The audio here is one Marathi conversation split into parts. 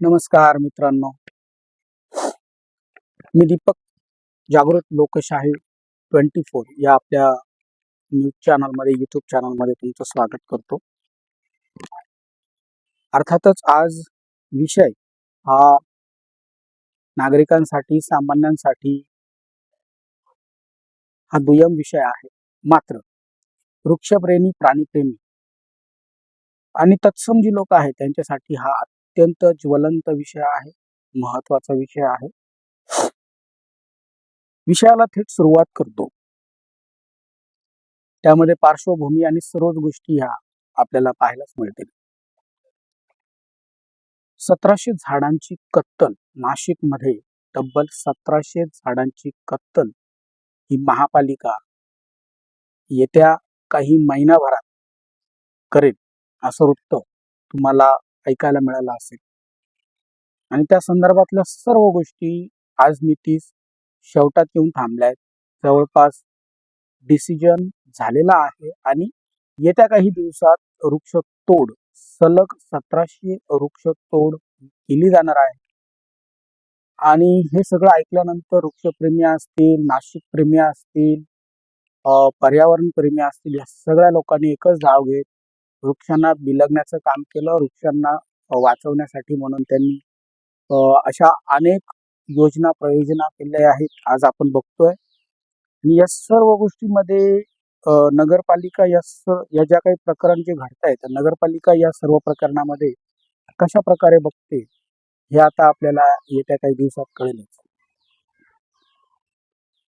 नमस्कार मित्रांनो. मी दीपक जागृत लोकशाही ट्वेंटी फोर या आपल्या न्यूज चॅनलमध्ये यूट्यूब चॅनलमध्ये तुमचं स्वागत करतो. अर्थातच आज विषय हा नागरिकांसाठी सामान्यांसाठी हा दुय्यम विषय आहे. मात्र वृक्षप्रेमी प्राणीप्रेमी आणि तत्सम जी लोक आहेत त्यांच्यासाठी हा अत्यंत ज्वलंत विषय आहे महत्त्वाचा विषय आहे. विषयाला थेट सुरुवात करतो. त्यामध्ये पार्श्वभूमी आणि सर्वच गोष्टी ह्या आपल्याला पाहायलाच मिळतील. सतराशे झाडांची कत्तल नाशिकमध्ये तब्बल सतराशे झाडांची कत्तल ही महापालिका येत्या काही महिनाभरात करेल असं वृत्त तुम्हाला ऐकायला मिळालं असेल. आणि त्या संदर्भातल्या सर्व गोष्टी आज नीतीस शेवटात येऊन थांबल्या आहेत. जवळपास डिसिजन झालेला आहे आणि येत्या काही दिवसात वृक्ष तोड सलग सतराशे वृक्ष तोड केली जाणार आहे. आणि हे सगळं ऐकल्यानंतर वृक्षप्रेमी असतील नाशिक प्रेमी असतील पर्यावरण प्रेमी असतील या सगळ्या लोकांनी एकच धाव घेत वृक्षांना बिलगण्याचं काम केलं वृक्षांना वाचवण्यासाठी म्हणून त्यांनी अशा अनेक योजना प्रयोजना केल्या आहेत आज आपण बघतोय. आणि या सर्व गोष्टीमध्ये नगरपालिका या या ज्या काही प्रकरण जे घडत आहेत नगरपालिका या सर्व प्रकरणामध्ये कशा प्रकारे बघते हे आता आपल्याला येत्या काही दिवसात कळेलच.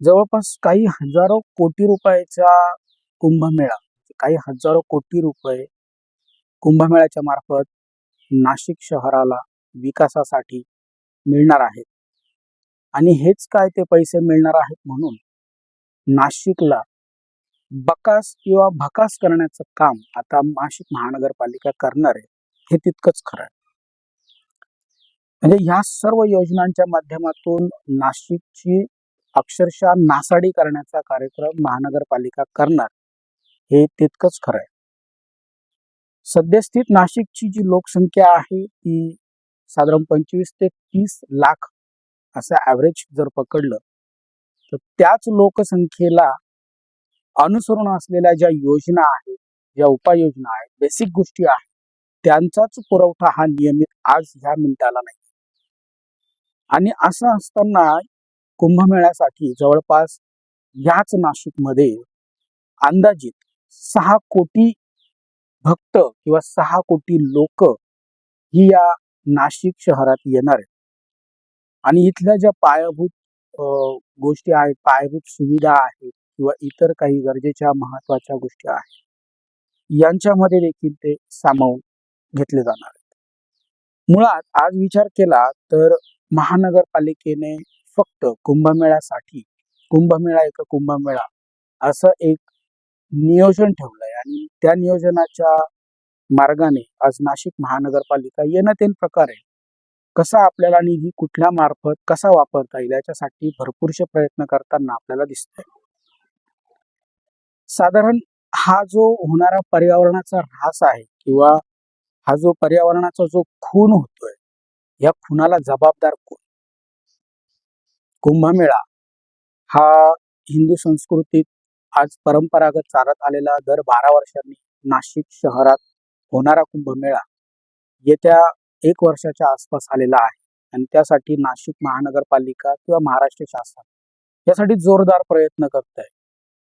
जवळपास काही हजारो कोटी रुपयाचा कुंभमेळा काही हजारो कोटी रुपये कुंभमेळ्याच्या मार्फत नाशिक शहराला विकासासाठी मिळणार आहेत. आणि हेच काय ते पैसे मिळणार आहेत म्हणून नाशिकला बकास किंवा भकास करण्याचं काम आता नाशिक महानगरपालिका करणार आहे हे तितकंच खरं आहे. म्हणजे ह्या सर्व योजनांच्या माध्यमातून नाशिकची अक्षरशः नासाडी करण्याचा कार्यक्रम महानगरपालिका करणार हे तितकंच खरं आहे. सद्यस्थित नाशिकची जी लोकसंख्या आहे ती साधारण पंचवीस ते तीस लाख असं ॲव्हरेज जर पकडलं तर त्याच लोकसंख्येला अनुसरून असलेल्या ज्या योजना आहेत ज्या उपाययोजना आहेत बेसिक गोष्टी आहेत त्यांचाच पुरवठा हा नियमित आज ह्या मिनिटाला नाही. आणि असं असताना कुंभमेळ्यासाठी जवळपास याच नाशिकमध्ये अंदाजित सहा कोटी भक्त किंवा सहा कोटी लोक ही या नाशिक शहरात येणार आहेत. आणि इथल्या ज्या पायाभूत अं, गोष्टी आहेत पायाभूत सुविधा आहेत किंवा इतर काही गरजेच्या महत्त्वाच्या गोष्टी आहेत यांच्यामध्ये देखील ते सामावून घेतले जाणार आहेत. मुळात आज विचार केला तर महानगरपालिकेने फक्त कुंभमेळ्यासाठी कुंभमेळा एक कुंभमेळा असं एक नियोजन ठेवलंय. आणि त्या नियोजनाच्या मार्गाने आज नाशिक महानगरपालिका येणं प्रकार प्रकारे कसा आपल्याला निधी कुठल्या मार्फत कसा वापरता येईल याच्यासाठी भरपूरसे प्रयत्न करताना आपल्याला दिसतंय. साधारण हा जो होणारा पर्यावरणाचा ऱ्हास आहे किंवा हा जो पर्यावरणाचा जो खून होतोय या खुनाला जबाबदार कोण? कुंभमेळा हा हिंदू संस्कृतीत आज परंपरागत चालत आलेला दर बारा वर्षांनी नाशिक शहरात होणारा कुंभमेळा येत्या एक वर्षाच्या आसपास आलेला आहे. आणि त्यासाठी नाशिक महानगरपालिका किंवा महाराष्ट्र शासन यासाठी जोरदार प्रयत्न करत आहे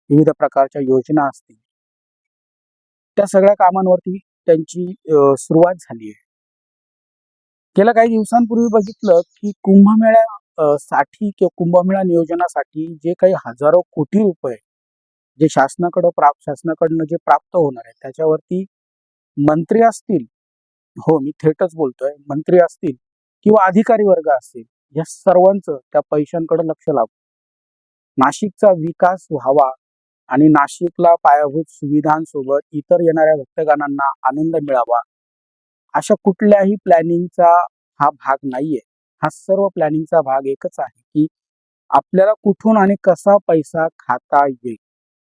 विविध प्रकारच्या योजना असतील. त्या सगळ्या कामांवरती त्यांची सुरुवात झाली आहे. गेल्या काही दिवसांपूर्वी बघितलं की कुंभमेळ्या साठी किंवा कुंभमेळा नियोजनासाठी जे काही हजारो कोटी रुपये जे शासनाकडं प्राप्त शासनाकडनं जे प्राप्त होणार आहे त्याच्यावरती मंत्री असतील हो मी थेटच बोलतोय मंत्री असतील किंवा अधिकारी वर्ग असतील या सर्वांचं त्या पैशांकडे लक्ष लागू नाशिकचा विकास व्हावा आणि नाशिकला पायाभूत सुविधांसोबत इतर येणाऱ्या भक्तगणांना आनंद मिळावा अशा कुठल्याही प्लॅनिंगचा हा भाग नाहीये. हा सर्व प्लॅनिंगचा भाग एकच आहे की आपल्याला कुठून आणि कसा पैसा खाता येईल.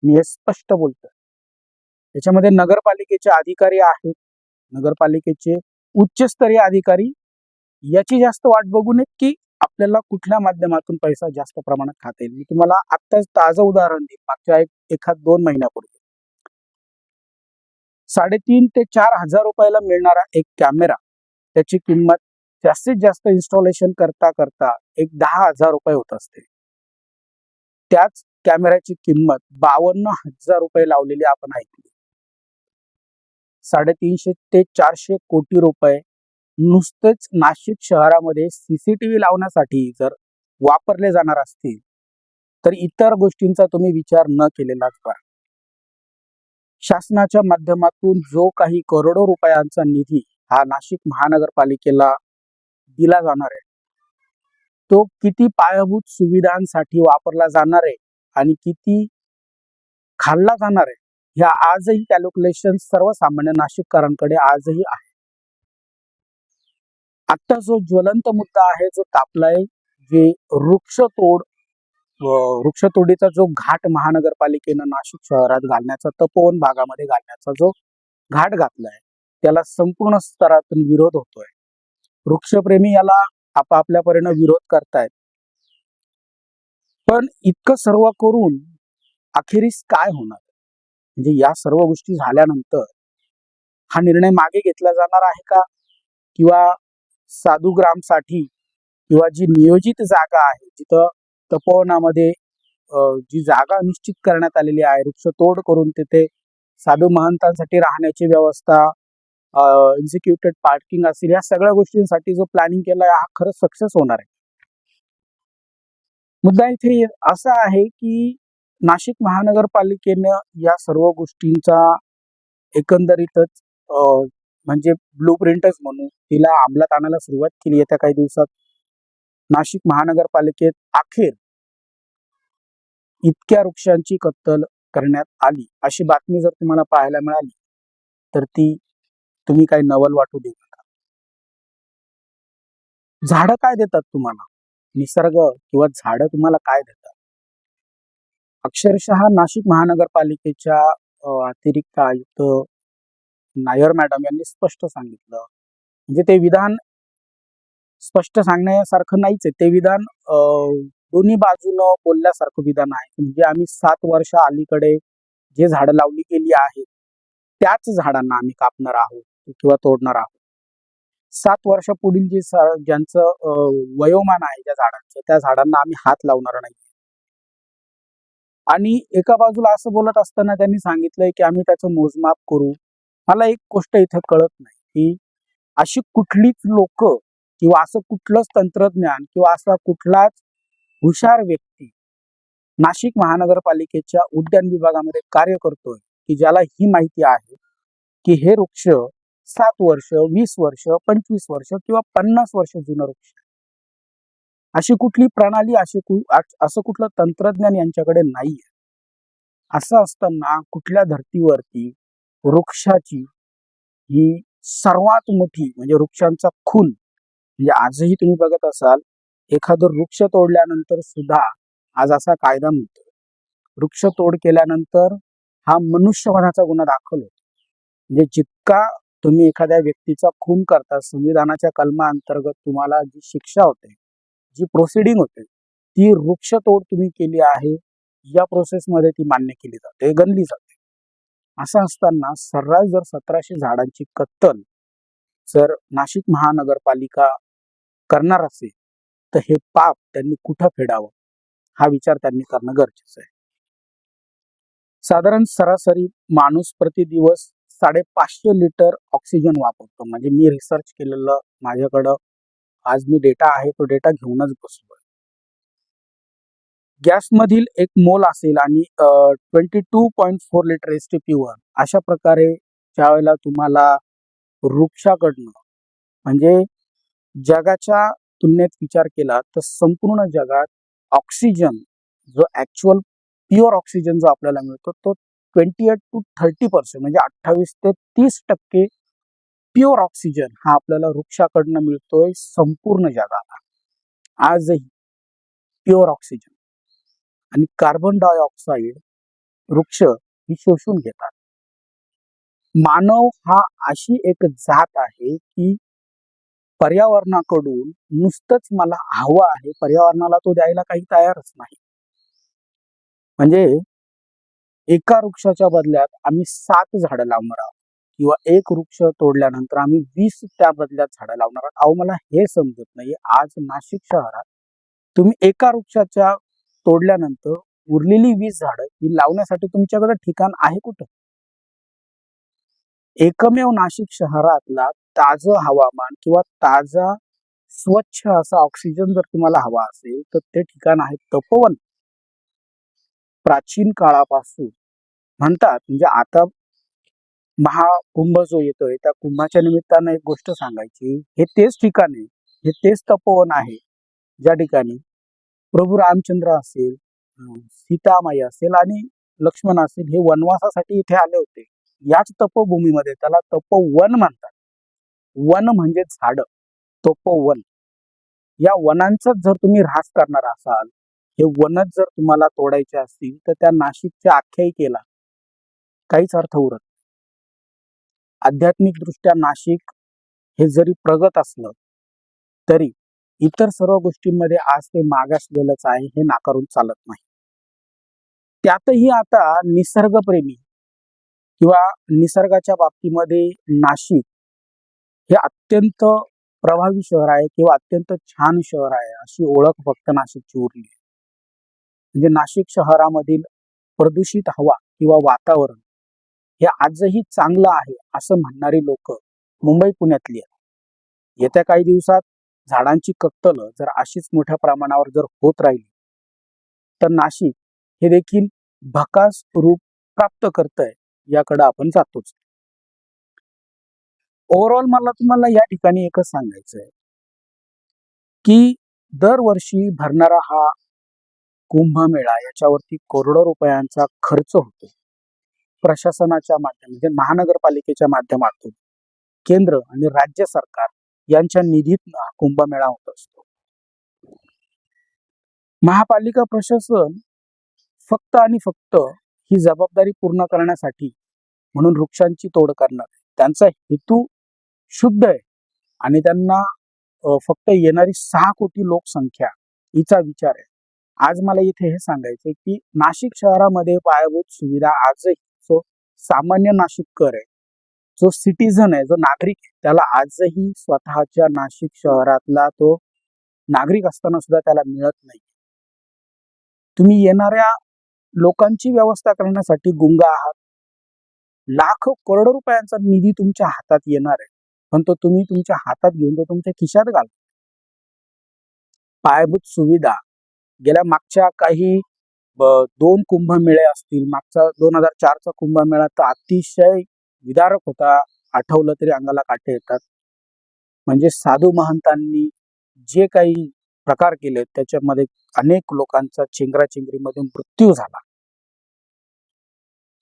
मी हे स्पष्ट बोलतोय. त्याच्यामध्ये नगरपालिकेचे अधिकारी आहेत. नगरपालिकेचे उच्चस्तरीय अधिकारी. याची जास्त वाट बघू नये की आपल्याला कुठल्या माध्यमातून पैसा जास्त प्रमाणात खाता येईल. मी तुम्हाला आत्ताच ताजं उदाहरण देईन. मागच्या एक एखाद दोन महिन्यापूर्वी. साडेतीन ते चार हजार रुपयाला मिळणारा एक कॅमेरा. त्याची किंमत जास्तीत जास्त इन्स्टॉलेशन करता करता एक दहा हजार रुपये होत असते. त्याच कॅमेऱ्याची किंमत बावन्न हजार रुपये लावलेली आपण ऐकली. साडेतीनशे ते चारशे कोटी रुपये नुसतेच नाशिक शहरामध्ये सीसीटीव्ही लावण्यासाठी जर वापरले जाणार असतील तर इतर गोष्टींचा तुम्ही विचार न केलेलाच करा. शासनाच्या माध्यमातून जो काही करोडो रुपयांचा निधी हा नाशिक महानगरपालिकेला दिला जाणार आहे तो किती पायाभूत सुविधांसाठी वापरला जाणार आहे आणि किती खाल्ला जाणार आहे ह्या आजही कॅल्क्युलेशन सर्वसामान्य नाशिककरांकडे आजही आहे. आता जो ज्वलंत मुद्दा आहे जो तापलाय जे वृक्षतोड वृक्षतोडीचा जो घाट महानगरपालिकेनं नाशिक शहरात घालण्याचा तपोवन भागामध्ये घालण्याचा जो घाट घातलाय त्याला संपूर्ण स्तरातून विरोध होतोय. वृक्षप्रेमी याला आपापल्या परीनं विरोध करतायत. पण इतकं सर्व करून अखेरीस काय होणार? म्हणजे या सर्व गोष्टी झाल्यानंतर हा निर्णय मागे घेतला जाणार आहे का? किंवा साधुग्रामसाठी किंवा जी नियोजित जागा आहे जिथं तपोवनामध्ये जी जागा निश्चित करण्यात आलेली आहे वृक्षतोड करून तिथे साधू महंतांसाठी राहण्याची व्यवस्था एक्झिक्युटेड पार्किंग असेल या सगळ्या गोष्टींसाठी जो प्लॅनिंग केलाय हा खरंच सक्सेस होणार आहे. मुद्दा इथे असा आहे की नाशिक महानगरपालिकेनं या सर्व गोष्टींचा एकंदरीतच म्हणजे ब्लू प्रिंटच म्हणून तिला अंमलात आणायला सुरुवात केली. येत्या काही दिवसात नाशिक महानगरपालिकेत अखेर इतक्या वृक्षांची कत्तल करण्यात आली. अशी बातमी जर तुम्हाला पाहायला मिळाली तर ती तुम्ही काही नवल वाटू देऊ नका. झाडं काय देतात तुम्हाला? निसर्ग किंवा झाडं तुम्हाला काय देतात? अक्षरशः नाशिक महानगरपालिकेच्या अतिरिक्त आयुक्त नायर मॅडम यांनी स्पष्ट सांगितलं. म्हणजे ते विधान स्पष्ट सांगण्यासारखं नाहीच आहे. ते विधान दोन्ही बाजूनं बोलल्यासारखं विधान आहे. म्हणजे आम्ही सात वर्ष अलीकडे जे झाडं लावली गेली आहेत त्याच झाडांना आम्ही कापणार आहोत किंवा तोडणार आहोत. सात वर्ष पुढील जे ज्यांचं वयोमान आहे ज्या झाडांचं त्या झाडांना आम्ही हात लावणार नाही. आणि एका बाजूला असं बोलत असताना त्यांनी सांगितलंय की आम्ही त्याचं मोजमाप करू. मला एक गोष्ट इथं कळत नाही. की अशी कुठलीच लोक किंवा असं कुठलंच तंत्रज्ञान किंवा असा कुठलाच हुशार व्यक्ती नाशिक महानगरपालिकेच्या उद्यान विभागामध्ये कार्य करतोय की ज्याला ही माहिती आहे की हे वृक्ष सात वर्ष वीस वर्ष पंचवीस वर्ष किंवा पन्नास वर्ष जुनं वृक्ष. अशी कुठली प्रणाली अशी असं कुठलं तंत्रज्ञान यांच्याकडे नाहीये. असं असताना कुठल्या धर्तीवरती वृक्षाची ही सर्वात मोठी म्हणजे वृक्षांचा खून म्हणजे आजही तुम्ही बघत असाल एखादं वृक्ष तोडल्यानंतर सुद्धा आज असा कायदा मिळतो वृक्ष तोड केल्यानंतर हा मनुष्यवधाचा गुन्हा दाखल होतो. म्हणजे जितका तुम्ही एखाद्या व्यक्तीचा खून करता संविधानाच्या कलमा अंतर्गत तुम्हाला जी शिक्षा होते जी प्रोसिडिंग होते ती वृक्ष तोड तुम्ही केली आहे या प्रोसेसमध्ये ती मान्य केली जाते गणली जाते. असं असताना सर्रास जर सतराशे झाडांची कत्तल जर नाशिक महानगरपालिका करणार असेल तर हे पाप त्यांनी कुठं फेडावं? हा विचार त्यांनी करणं गरजेचं आहे. साधारण सरासरी माणूस प्रति दिवस साडेपाचशे लिटर ऑक्सिजन वापरतो. म्हणजे मी रिसर्च केलेलं माझ्याकडं. आज मी डेटा आहे तो डेटा घेऊनच बसलोय. गॅसमधील एक मोल असेल आणि twenty two point four litre S T pure अशा प्रकारे ज्यावेळेला तुम्हाला वृक्षाकडनं म्हणजे जगाच्या तुलनेत विचार केला तर संपूर्ण जगात ऑक्सिजन जो ऍक्च्युअल प्युअर ऑक्सिजन जो आपल्याला मिळतो तो twenty eight to thirty percent म्हणजे अठ्ठावीस ते तीस टक्के प्युअर ऑक्सिजन हा आपल्याला वृक्षाकडनं मिळतोय संपूर्ण जगाला. आजही प्युअर ऑक्सिजन आणि कार्बन डायऑक्साईड वृक्ष ही शोषून घेतात. मानव हा अशी एक जात आहे की पर्यावरणाकडून नुसतंच मला हवं आहे पर्यावरणाला तो द्यायला काही तयारच नाही. म्हणजे एका वृक्षाच्या बदल्यात आम्ही सात झाडं लावणार आहोत. किंवा एक वृक्ष तोडल्यानंतर आम्ही वीस त्या बदल्यात झाडं लावणार आहोत. अहो मला हे समजत नाही आज नाशिक शहरात तुम्ही एका वृक्षाच्या तोडल्यानंतर उरलेली वीस झाडं ही लावण्यासाठी तुमच्याकडे ठिकाण आहे कुठं? एकमेव नाशिक शहरातला ताज हवामान किंवा ताजा स्वच्छ असा ऑक्सिजन जर तुम्हाला हवा असेल तर ते ठिकाण आहे तपोवन. प्राचीन काळापासून. म्हणतात म्हणजे आता महाकुंभ जो येतोय त्या कुंभाच्या निमित्तानं एक गोष्ट सांगायची. हे तेच ठिकाण आहे. हे तेच तपोवन आहे. ज्या ठिकाणी प्रभू रामचंद्र असेल सीतामाई असेल आणि लक्ष्मण असेल हे वनवासासाठी इथे आले होते. याच तपोभूमीमध्ये त्याला तपोवन म्हणतात. वन म्हणजे झाड. तपोवन. या वनांचाच जर तुम्ही ऱ्हास करणार असाल हे वनच जर तुम्हाला तोडायचे असतील तर त्या नाशिकच्या आख्यायिकेला काहीच अर्थ उरत नाही. नाशिक हे जरी प्रगत असलं तरी इतर सर्व गोष्टींमध्ये आज ते मागासलेलंच आहे हे नाकारून चालत नाही त्यातही आता निसर्गप्रेमी किंवा निसर्गाच्या बाबतीमध्ये नाशिक हे अत्यंत प्रभावी शहर आहे किंवा अत्यंत छान शहर आहे अशी ओळख फक्त नाशिकची उरली आहे. म्हणजे नाशिक शहरामधील प्रदूषित हवा किंवा वातावरण हे आजही चांगलं आहे असं म्हणणारी लोक मुंबई पुण्यातली आहेत. येत्या काही दिवसात झाडांची कत्तल जर अशीच मोठ्या प्रमाणावर जर होत राहिली तर नाशिक हे देखील भकास रूप प्राप्त करतंय याकडे आपण जातोच. ओव्हरऑल मला तुम्हाला या ठिकाणी एकच सांगायचं आहे की दरवर्षी भरणारा हा कुंभमेळा याच्यावरती करोडो रुपयांचा खर्च होतो. प्रशासनाच्या माध्यम म्हणजे महानगरपालिकेच्या माध्यमातून केंद्र आणि राज्य सरकार यांच्या निधीत कुंभमेळा होत असतो. महापालिका प्रशासन फक्त आणि फक्त ही जबाबदारी पूर्ण करण्यासाठी म्हणून वृक्षांची तोड करणार त्यांचा हेतू शुद्ध आहे आणि त्यांना फक्त येणारी सहा कोटी लोकसंख्या हिचा विचार आहे. आज मला इथे हे सांगायचं की नाशिक शहरामध्ये पायाभूत सुविधा आजही जो सामान्य नाशिककर आहे जो सिटीझन आहे जो नागरिक आहे त्याला आजही स्वतःच्या नाशिक शहरातला तो नागरिक असताना सुद्धा त्याला मिळत नाही. तुम्ही येणाऱ्या लोकांची व्यवस्था करण्यासाठी गुंग आहात. लाख करोडो रुपयांचा निधी तुमच्या हातात येणार आहे पण तो तुम्ही तुमच्या हातात घेऊन तो तुमच्या खिशात घाल पायाभूत सुविधा गेल्या मागच्या काही दोन कुंभमेळे असतील मागचा दोन हजार चारचा कुंभमेळा तर अतिशय विदारक होता आठवलं तरी अंगाला काटे येतात. म्हणजे साधू महंतांनी जे काही प्रकार केले त्याच्यामध्ये अनेक लोकांचा चेंगराचेंगरीमध्ये मृत्यू झाला.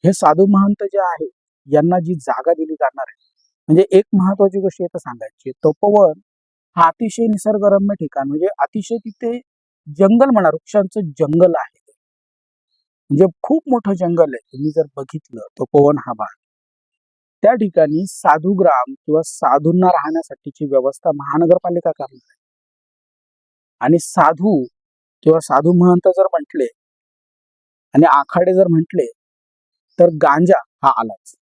हे साधू महंत जे आहे यांना जी जागा दिली जाणार आहे म्हणजे एक महत्वाची गोष्ट इथं सांगायची तोपवन तपोवन हा अतिशय निसर्गरम्य ठिकाण म्हणजे अतिशय तिथे जंगल म्हणा वृक्षांचं जंगल आहे. म्हणजे खूप मोठं जंगल आहे. तुम्ही जर बघितलं तपोवन हा भाग त्या ठिकाणी साधुग्राम किंवा साधूंना राहण्यासाठीची व्यवस्था महानगरपालिका करणार आहे. आणि साधू किंवा साधू महंत जर म्हटले आणि आखाडे जर म्हटले तर गांजा हा आलाच.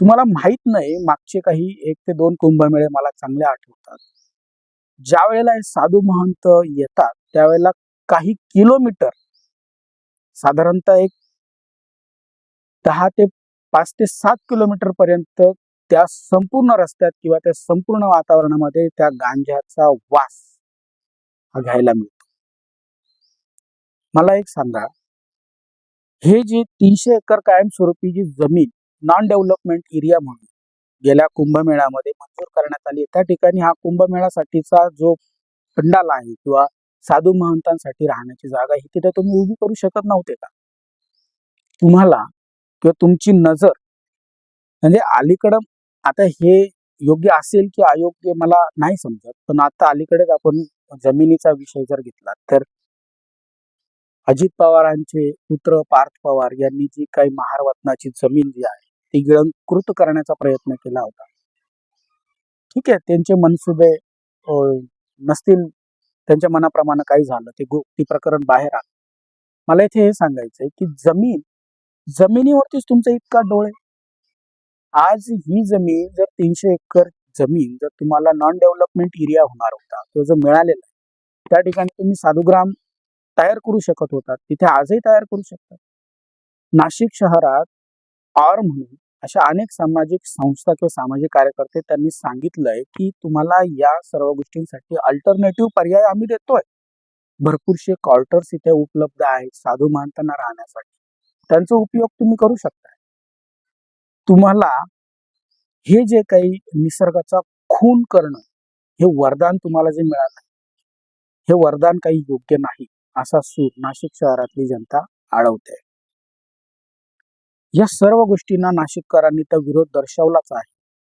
तुम्हाला माहीत नाही मागचे काही एक ते दोन कुंभमेळे मला चांगले आठवतात. ज्या वेळेला हे साधू महंत येतात त्यावेळेला काही किलोमीटर साधारणतः एक दहा ते पाच ते सात किलोमीटर पर्यंत त्या संपूर्ण रस्त्यात किंवा त्या संपूर्ण वातावरणामध्ये त्या गांजाचा वास हा घ्यायला मिळतो. मला एक सांगा हे जे तीनशे एकर कायमस्वरूपी जी जमीन नॉन डेव्हलपमेंट एरिया म्हणून गेल्या कुंभमेळ्यामध्ये मंजूर करण्यात आली. त्या ठिकाणी हा कुंभमेळ्यासाठीचा जो पंडाल आहे किंवा साधू महंतांसाठी राहण्याची जागा ही तिथे तुम्ही उभी करू शकत नव्हते का? तुम्हाला किंवा तुमची नजर म्हणजे अलीकडं आता हे योग्य असेल की अयोग्य मला नाही समजत पण आता अलीकडेच आपण जमिनीचा विषय जर घेतला तर अजित पवारांचे पुत्र पार्थ पवार यांनी जी काही महारवतनाची जमीन जी आहे ती गिळंकृत करण्याचा प्रयत्न केला होता. ठीक आहे त्यांचे मनसुबे नसतील त्यांच्या मनाप्रमाणे काही झालं ते ती प्रकरण बाहेर आलं. मला इथे हे सांगायचंय की जमीन जमिनीवरतीच तुमचा इतका डोळे. आज ही जमीन जर तीनशे एकर जमीन जर तुम्हाला नॉन डेव्हलपमेंट एरिया होणार होता तो जर मिळालेला आहे त्या ठिकाणी तुम्ही साधुग्राम तयार करू शकत होता तिथे आजही तयार करू शकता. नाशिक शहरात ऑर म्हणून अशा अनेक सामाजिक संस्था किंवा सामाजिक कार्यकर्ते त्यांनी सांगितलंय की तुम्हाला या सर्व गोष्टींसाठी अल्टरनेटिव्ह पर्याय आम्ही देतोय. भरपूरशे क्वार्टर्स इथे उपलब्ध आहेत साधू मानताना राहण्यासाठी. त्यांचा उपयोग तुम्ही करू शकता तुम्हाला हे जे काही निसर्गाचा खून करणं हे वरदान तुम्हाला जे मिळालं हे वरदान काही योग्य नाही असा सूर नाशिक शहरातली जनता अडवते या सर्व गोष्टींना नाशिककरांनी तर विरोध दर्शवलाच आहे.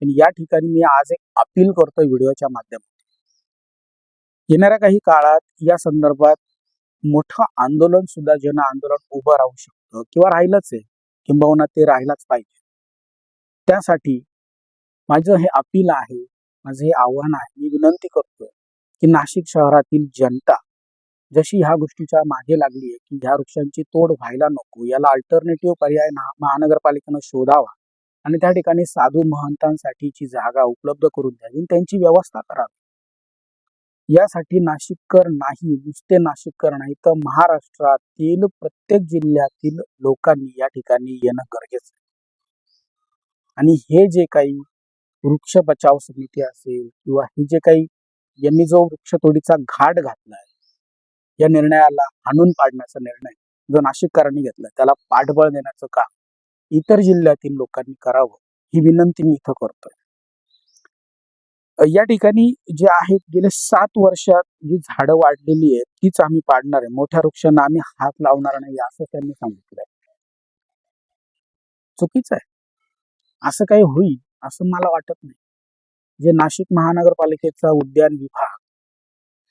पण या ठिकाणी मी आज एक अपील करतोय व्हिडिओच्या माध्यमातून. येणाऱ्या काही काळात या संदर्भात मोठं आंदोलन सुद्धा जन आंदोलन उभं राहू शकतं किंवा राहिलंच आहे. किंबहुना ते राहिलाच पाहिजे. त्यासाठी माझं हे अपील आहे माझं हे आव्हान आहे मी विनंती करतोय की नाशिक शहरातील जनता जशी ह्या गोष्टीच्या मागे लागली आहे की ह्या वृक्षांची तोड व्हायला नको याला अल्टरनेटिव्ह पर्याय महानगरपालिकेनं शोधावा आणि त्या ठिकाणी साधू महंतांसाठीची जागा उपलब्ध करून द्यावी आणि त्यांची व्यवस्था करावी. यासाठी नाशिककर नाही नुसते नाशिककर नाही तर महाराष्ट्रातील प्रत्येक जिल्ह्यातील लोकांनी या ठिकाणी येणं गरजेचं आहे. आणि हे जे काही वृक्ष बचाव समिती असेल किंवा हे जे काही यांनी जो वृक्षतोडीचा घाट घातलाय या निर्णयाला हाणून पाडण्याचा निर्णय जो नाशिककरांनी घेतला. त्याला पाठबळ देण्याचं काम इतर जिल्ह्यातील लोकांनी करावं ही विनंती मी इथं करतोय. या ठिकाणी जे आहेत गेले सात वर्षात जी झाडं वाढलेली आहेत तीच आम्ही पाडणार आहे. मोठ्या वृक्षांना आम्ही हात लावणार नाही असं त्यांनी सांगितलंय. चुकीचं आहे. असं काही होईल असं मला वाटत नाही. जे नाशिक महानगरपालिकेचा उद्यान विभाग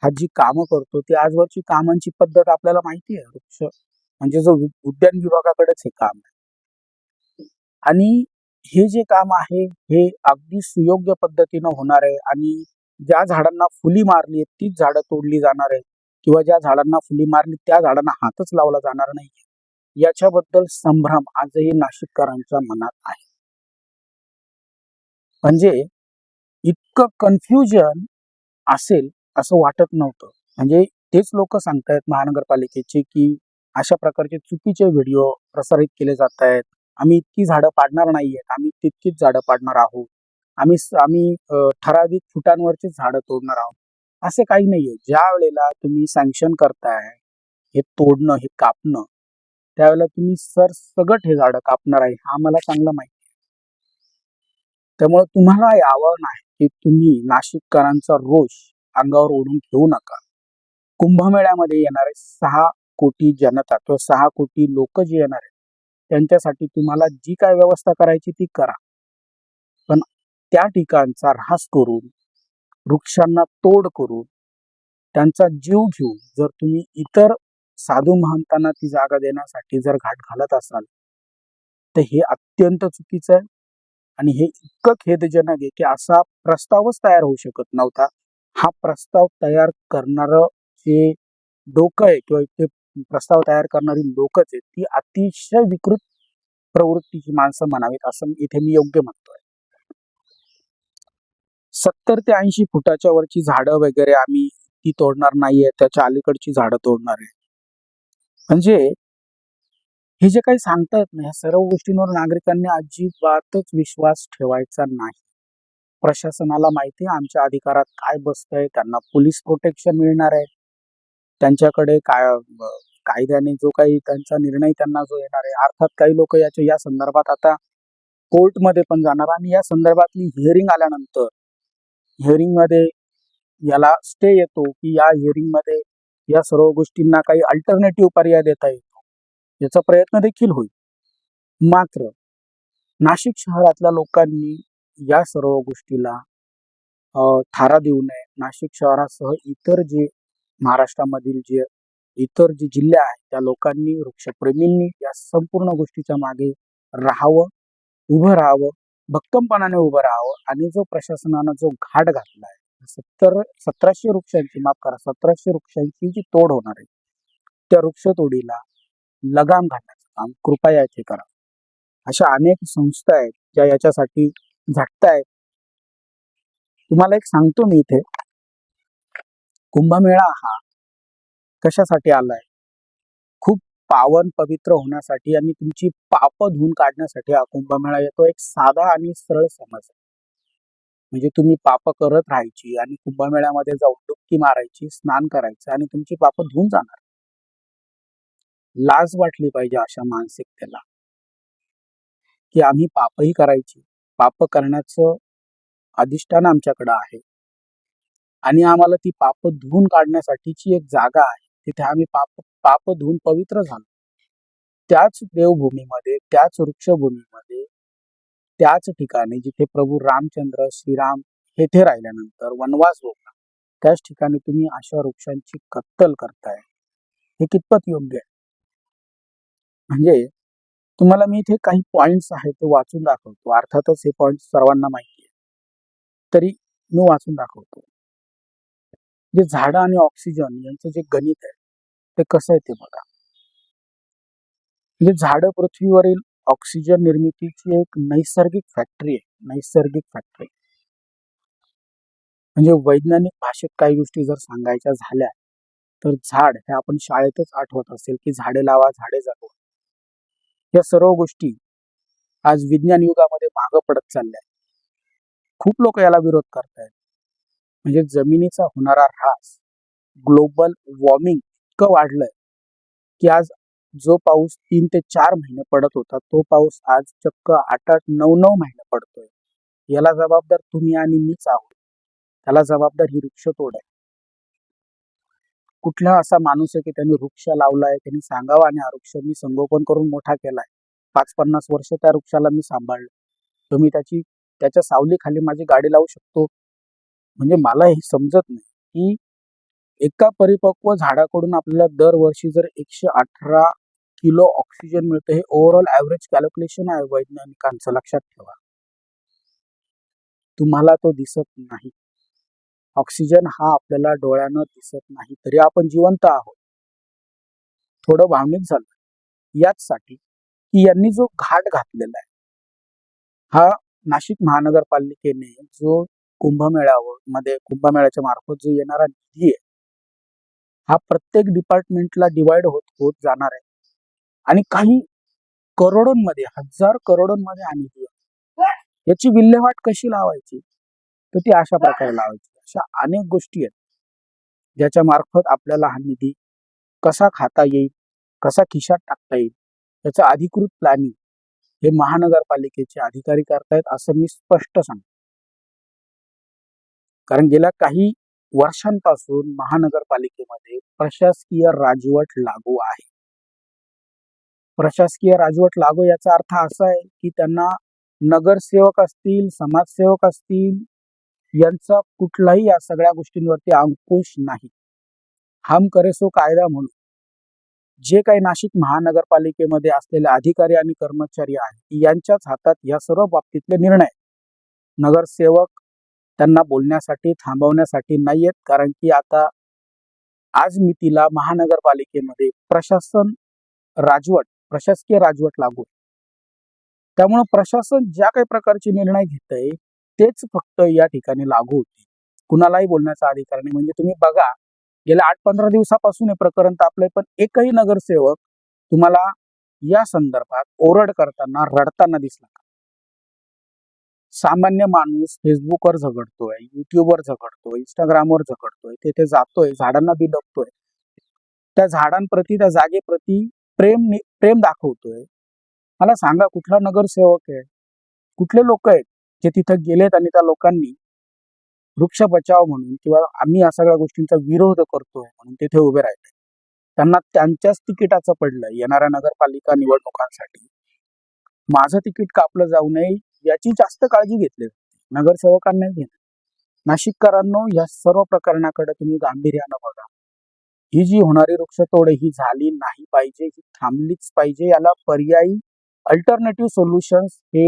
हा जी कामं करतो ती आजवरची कामांची पद्धत आपल्याला माहिती आहे. वृक्ष म्हणजे जो उद्यान विभागाकडेच हे काम आहे. आणि हे जे काम आहे हे अगदी सुयोग्य पद्धतीनं होणार आहे आणि ज्या झाडांना फुली मारली तीच झाडं तोडली जाणार आहे किंवा ज्या झाडांना फुली मारली त्या झाडांना हातच लावला जाणार नाही याच्याबद्दल संभ्रम आजही नाशिककरांच्या मनात आहे. म्हणजे इतकं कन्फ्युजन असेल असं वाटत नव्हतं. म्हणजे तेच लोक सांगतायत महानगरपालिकेचे की अशा प्रकारचे चुकीचे व्हिडिओ प्रसारित केले जात आहेत आम्ही इतकी झाडं पाडणार नाहीयेत. आम्ही तितकीच झाडं पाडणार आहोत. आम्ही आम्ही ठराविक फुटांवरचीच झाडं तोडणार आहोत. असे काही नाहीये. ज्या वेळेला तुम्ही सँक्शन करताय हे तोडणं हे कापणं त्यावेळेला तुम्ही सर सगट हे झाडं कापणार आहे हा मला चांगलं माहिती आहे. त्यामुळे तुम्हाला हे आव्हान आहे की तुम्ही नाशिककरांचा रोष अंगावर ओढून ठेवू नका. कुंभमेळ्यामध्ये येणारे सहा कोटी जनता किंवा सहा कोटी लोक जे येणार आहेत त्यांच्यासाठी तुम्हाला जी काय व्यवस्था करायची ती करा. पण त्या ठिकाणचा ऱ्हास करून वृक्षांना तोड करून त्यांचा जीव घेऊन जर तुम्ही इतर साधू महंतांना ती जागा देण्यासाठी जर घाट घालत असाल तर हे अत्यंत चुकीचं आहे. आणि हे इतकं खेदजनक आहे की असा प्रस्तावच तयार होऊ शकत नव्हता. हा प्रस्ताव तयार करणारं जे डोकं आहे किंवा ते प्रस्ताव तयार करणारी लोकच आहेत ती अतिशय विकृत प्रवृत्तीची माणसं म्हणावीत असं इथे मी योग्य म्हणतोय. सत्तर ते ऐंशी फुटाच्या वरची झाडं वगैरे आम्ही ती तोडणार नाहीये त्याच्या अलीकडची झाडं तोडणार आहे. म्हणजे हे जे काही सांगतायत ना ह्या सर्व गोष्टींवर नागरिकांनी अजिबातच विश्वास ठेवायचा नाही. प्रशासनाला माहिती आहे आमच्या अधिकारात काय बसतंय त्यांना पोलीस प्रोटेक्शन मिळणार आहे. त्यांच्याकडे काय कायद्याने जो काही त्यांचा निर्णय त्यांना जो येणार आहे अर्थात काही लोक याच्या या संदर्भात आता कोर्टमध्ये पण जाणार आणि या संदर्भातली हिअरिंग आल्यानंतर हिअरिंगमध्ये याला स्टे येतो की या हिअरिंगमध्ये या सर्व गोष्टींना काही अल्टरनेटिव्ह पर्याय देता येतो. याचा प्रयत्न देखील होईल. मात्र नाशिक शहरातल्या लोकांनी या सर्व गोष्टीला थारा देऊ नये. नाशिक शहरासह इतर जे महाराष्ट्रामधील जे इतर जे जिल्हे आहेत त्या लोकांनी वृक्षप्रेमींनी या संपूर्ण गोष्टीच्या मागे राहावं उभं राहावं भक्कमपणाने उभं राहावं आणि जो प्रशासनानं जो घाट घातलाय सत्तर सतराशे वृक्षांची माफ करा सतराशे वृक्षांची जी तोड होणार आहे त्या वृक्षतोडीला लगाम घालण्याचं काम कृपया इथे करा. अशा अनेक संस्था आहेत ज्या याच्यासाठी झटतायत तुम्हाला एक सांगतो मी इथे. कुंभमेळा हा कशासाठी आलाय? खूप पावन पवित्र होण्यासाठी आणि तुमची पाप धुवून काढण्यासाठी हा कुंभमेळा येतो. एक साधा आणि सरळ समज. आहे म्हणजे तुम्ही पाप करत राहायची आणि कुंभमेळ्यामध्ये जाऊन डुबकी मारायची स्नान करायचं आणि तुमची पाप धुवून जाणार. लाज वाटली पाहिजे अशा मानसिकतेला. की आम्ही पापही करायची पाप करण्याचं अधिष्ठान आमच्याकडे आहे. आणि आम्हाला ती पाप धुवून काढण्यासाठीची एक जागा आहे. तिथे आम्ही पाप पाप धुवून पवित्र झालो. त्याच देवभूमीमध्ये त्याच वृक्षभूमीमध्ये त्याच ठिकाणी जिथे प्रभू रामचंद्र श्रीराम येथे राहिल्यानंतर वनवास भोगला त्याच ठिकाणी तुम्ही अशा वृक्षांची कत्तल करताय. हे कितपत योग्य आहे? म्हणजे तुम्हाला मी इथे काही पॉईंट्स आहेत ते वाचून दाखवतो. अर्थातच हे पॉईंट सर्वांना माहिती आहे तरी मी वाचून दाखवतो. जे झाडं आणि ऑक्सिजन यांचं जे गणित आहे ते कसं आहे ते बघा. म्हणजे झाडं पृथ्वीवरील ऑक्सिजन निर्मितीची एक नैसर्गिक फॅक्टरी आहे. नैसर्गिक फॅक्टरी म्हणजे वैज्ञानिक भाषेत काही गोष्टी जर सांगायच्या झाल्या तर झाड हे आपण शाळेतच आठवत असेल की झाडे लावा झाडे जगवा. या सर्व गोष्टी आज विज्ञान युगामध्ये मागं पडत चालल्या खूप लोक याला विरोध करतायत. म्हणजे जमिनीचा होणारा ऱ्हास ग्लोबल वॉर्मिंग इतकं वाढलंय की आज जो पाऊस तीन ते चार महिने पडत होता तो पाऊस आज चक्क आठ आठ नऊ नऊ महिने पडतोय. याला जबाबदार तुम्ही आणि मीच आहोत. त्याला जबाबदार ही वृक्षतोड आहे. कुठला असा माणूस आहे की त्यांनी वृक्ष लावलाय त्यांनी सांगावा आणि हा वृक्ष मी संगोपन करून मोठा केलाय. पाच पन्नास वर्ष त्या वृक्षाला मी सांभाळलं. तुम्ही त्याची त्याच्या सावलीखाली माझी गाडी लावू शकतो? म्हणजे मला हे समजत नाही की एका परिपक्व झाडाकडून आपल्याला दरवर्षी जर एकशे अठरा किलो ऑक्सिजन मिळतं हे ओव्हरऑल ऍव्हरेज कॅल्क्युलेशन आहे वैज्ञानिकांचं. लक्षात ठेवा. तुम्हाला तो दिसत नाही. ऑक्सिजन हा आपल्याला डोळ्यानं दिसत नाही तरी आपण जिवंत आहोत. थोडं भावनिक झालं. याचसाठी की यांनी जो घाट घातलेला आहे हा नाशिक महानगरपालिकेने जो कुंभमेळ्यावर मध्ये कुंभमेळ्याच्या मार्फत जो येणारा निधी आहे हा प्रत्येक डिपार्टमेंटला डिवाइड होत होत जाणार आहे. आणि काही करोडोंमध्ये हजार करोडोंमध्ये हा निधी आहे. याची विल्हेवाट कशी लावायची? तर ती अशा प्रकारे लावायची. अशा अनेक गोष्टी आहेत ज्याच्या मार्फत आपल्याला हा निधी कसा खाता येईल कसा खिशात टाकता येईल याचं अधिकृत प्लॅनिंग हे महानगरपालिकेचे अधिकारी करतायत असं मी स्पष्ट सांगतो. कारण गेल्या काही वर्षांपासून महानगरपालिकेमध्ये प्रशासकीय राजवट लागू आहे. प्रशासकीय राजवट लागू याचा अर्थ असा आहे की त्यांना नगरसेवक असतील समाजसेवक असतील यांचा कुठलाही या सगळ्या गोष्टींवरती अंकुश नाही. हम करेसो कायदा म्हणून. जे काही नाशिक महानगरपालिकेमध्ये असलेले अधिकारी आणि कर्मचारी आहेत यांच्याच हातात या सर्व बाबतीतले निर्णय. नगरसेवक त्यांना बोलण्यासाठी थांबवण्यासाठी नाही आहेत कारण की आता आज मितीला महानगरपालिकेमध्ये प्रशासन राजवट प्रशासकीय राजवट लागू त्यामुळे प्रशासन ज्या काही प्रकारचे निर्णय घेत आहे तेच फक्त या ठिकाणी लागू होते. कुणालाही बोलण्याचा अधिकार नाही. म्हणजे तुम्ही बघा गेल्या आठ पंधरा दिवसापासून हे प्रकरण तापलंय पण एकही नगरसेवक तुम्हाला या संदर्भात ओरड करताना रडताना दिसला का? सामान्य माणूस फेसबुकवर झगडतोय युट्यूबवर झगडतोय इंस्टाग्रामवर झगडतोय तेथे जातोय झाडांना बिलपतोय. त्या झाडांप्रती त्या जागेप्रती प्रेम प्रेम दाखवतोय. मला सांगा कुठला नगरसेवक आहे? कुठले लोक आहेत? जे तिथं गेलेत आणि त्या लोकांनी वृक्ष बचाव म्हणून किंवा आम्ही या सगळ्या गोष्टींचा विरोध करतोय म्हणून तिथे उभे राहिले त्यांना त्यांच्याच तिकिटाचं पडलंय. येणाऱ्या नगरपालिका निवडणुकांसाठी. माझं तिकीट कापलं जाऊ नये याची जास्त काळजी घेतली. जाते नगरसेवकांनी घेणं नाशिककरांनो या सर्व प्रकरणाकडे तुम्ही गांभीर्यानं बघा. ही जी होणारी वृक्षतोड ही झाली नाही पाहिजे ही थांबलीच पाहिजे. याला पर्यायी अल्टरनेटिव्ह सोल्युशन्स हे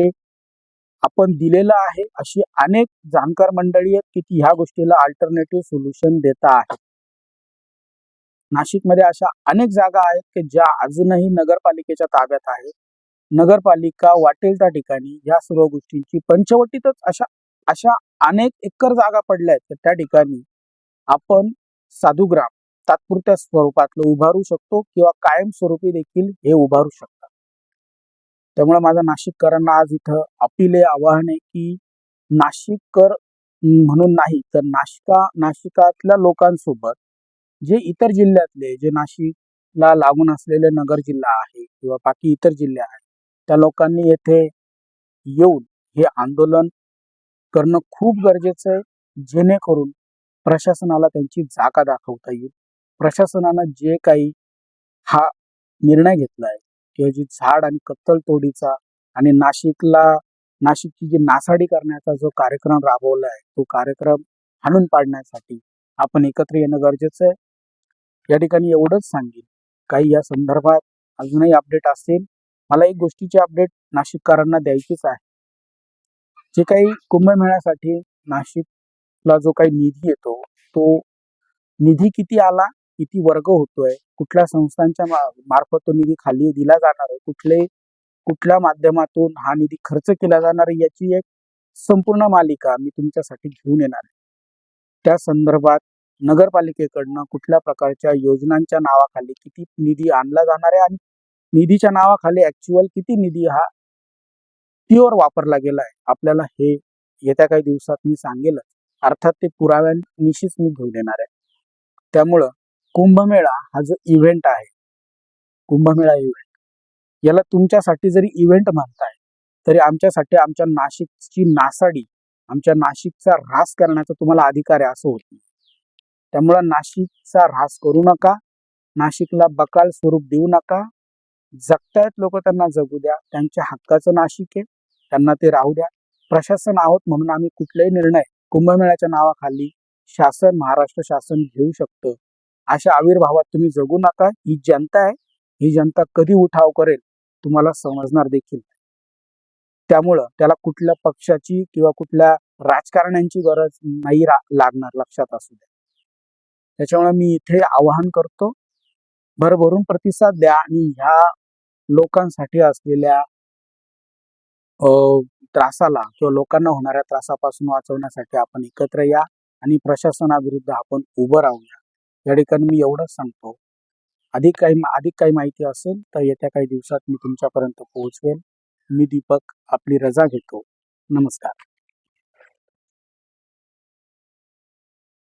आपण दिलेलं आहे अशी अनेक जाणकार मंडळी आहेत की ती ह्या गोष्टीला अल्टरनेटिव्ह सोल्युशन देता आहेत. नाशिकमध्ये अशा अनेक जागा आहेत की ज्या अजूनही नगरपालिकेच्या ताब्यात आहेत. नगरपालिका वाटेल त्या ठिकाणी या सर्व गोष्टींची पंचवटीतच अशा अशा अनेक एकर जागा पडल्या आहेत त्या ठिकाणी आपण साधुग्राम तात्पुरत्या स्वरूपातलं उभारू शकतो किंवा कायमस्वरूपी देखील हे उभारू शकतो. त्यामुळे माझं नाशिककरांना आज इथं अपील आहे आवाहन आहे की नाशिककर म्हणून नाही तर नाशिका नाशिकातल्या लोकांसोबत जे इतर जिल्ह्यातले जे नाशिकला लागून असलेले नगर जिल्हा आहे किंवा बाकी इतर जिल्हे आहेत त्या लोकांनी येथे येऊन हे आंदोलन करणं खूप गरजेचं आहे जेणेकरून प्रशासनाला त्यांची जागा दाखवता येईल. प्रशासनानं जे काही हा निर्णय घेतला आहे किंवा जी झाड आणि कत्तल तोडीचा आणि नाशिकला नाशिकची जी नासाडी करण्याचा जो कार्यक्रम राबवला आहे तो कार्यक्रम हाणून पाडण्यासाठी आपण एकत्र येणं गरजेचं आहे. या ठिकाणी एवढंच सांगेन. काही या संदर्भात अजूनही अपडेट असेल मला एक गोष्टीची अपडेट नाशिककरांना द्यायचीच आहे. जे काही कुंभमेळ्यासाठी नाशिकला जो काही निधी येतो तो निधी किती आला? किती वर्ग होतोय कुठल्या संस्थांच्या मार्फत तो निधी खाली दिला जाणार आहे कुठले कुठल्या माध्यमातून हा निधी खर्च केला जाणार आहे याची एक संपूर्ण मालिका मी तुमच्यासाठी घेऊन येणार आहे. त्या संदर्भात नगरपालिकेकडनं कुठल्या प्रकारच्या योजनांच्या नावाखाली किती निधी आणला जाणार आहे आणि निधीच्या नावाखाली ऍक्च्युअल किती निधी हा प्युअर वापरला गेला आहे आपल्याला हे येत्या काही दिवसात मी सांगेलच. अर्थात ते पुराव्यांनिशीच मी घेऊन येणार आहे. त्यामुळं कुंभमेळा हा जो इव्हेंट आहे कुंभमेळा इव्हेंट याला तुमच्यासाठी जरी इव्हेंट म्हणताय तरी आमच्यासाठी आमच्या नाशिकची नासाडी आमच्या नाशिकचा ऱ्हास करण्याचा तुम्हाला अधिकार आहे असं होत नाही. त्यामुळं नाशिकचा ऱ्हास करू नका नाशिकला बकाल स्वरूप देऊ नका. जगतायत लोक त्यांना जगू द्या त्यांच्या हक्काचं नाशिक आहे त्यांना ते राहू द्या. प्रशासन आहोत म्हणून आम्ही कुठलाही निर्णय कुंभमेळ्याच्या नावाखाली शासन महाराष्ट्र शासन घेऊ शकतं. अशा आविर्भावात तुम्ही जगू नका. ही जनता आहे. ही जनता कधी उठाव करेल तुम्हाला समजणार देखील. त्यामुळं त्याला कुठल्या पक्षाची किंवा कुठल्या राजकारण्यांची गरज नाही रा- लागणार लक्षात असू द्या. त्याच्यामुळे मी इथे आवाहन करतो भरभरून प्रतिसाद द्या आणि ह्या लोकांसाठी असलेल्या त्रासाला किंवा लोकांना होणाऱ्या त्रासापासून वाचवण्यासाठी आपण एकत्र या आणि प्रशासनाविरुद्ध आपण उभं राहूया. या ठिकाणी मी एवढंच सांगतो. अधिक काही अधिक काही माहिती असेल तर येत्या काही दिवसात मी तुमच्यापर्यंत पोहोचवेल मी दीपक आपली रजा घेतो. नमस्कार.